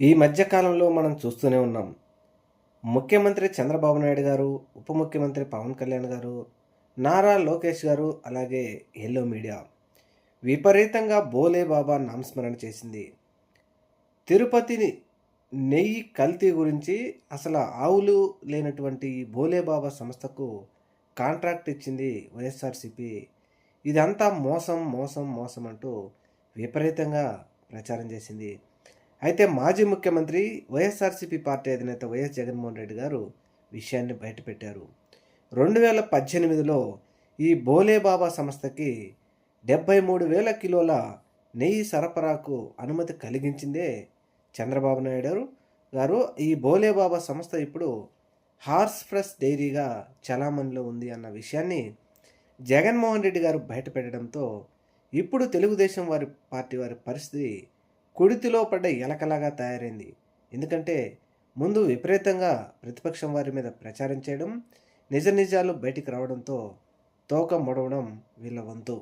ఈ మధ్యకాలంలో మనం చూస్తూనే ఉన్నాం. ముఖ్యమంత్రి చంద్రబాబు నాయుడు గారు ఉప ముఖ్యమంత్రి పవన్ కళ్యాణ్ గారు నారా లోకేష్ గారు అలాగే ఎల్లో మీడియా విపరీతంగా బోలే బాబా నామస్మరణ చేసింది. తిరుపతిని నెయ్యి కల్తీ గురించి అసలు ఆవులు లేనటువంటి బోలే బాబా సంస్థకు కాంట్రాక్ట్ ఇచ్చింది వైఎస్ఆర్సిపి. ఇదంతా మోసం మోసం మోసం అంటూ విపరీతంగా ప్రచారం చేసింది. అయితే మాజీ ముఖ్యమంత్రి వైఎస్ఆర్సీపీ పార్టీ అధినేత వైఎస్ జగన్మోహన్ రెడ్డి గారు విషయాన్ని బయటపెట్టారు. రెండు వేల పద్దెనిమిదిలో ఈ బోలేబాబా సంస్థకి డెబ్బై మూడు వేల కిలోల నెయ్యి సరఫరాకు అనుమతి కలిగించిందే చంద్రబాబు నాయుడు గారు. గారు ఈ బోలేబాబా సంస్థ ఇప్పుడు హార్స్ ఫ్రెష్ డైరీగా చలామణిలో ఉంది అన్న విషయాన్ని జగన్మోహన్ రెడ్డి గారు బయటపెట్టడంతో ఇప్పుడు తెలుగుదేశం వారి పార్టీ వారి పరిస్థితి కుడితిలో పడ్డ ఎలకలాగా తయారైంది. ఎందుకంటే ముందు విపరీతంగా ప్రతిపక్షం వారి మీద ప్రచారం చేయడం నిజ నిజాలు బయటికి రావడంతో తోక ముడవడం వీళ్ళ వంతు.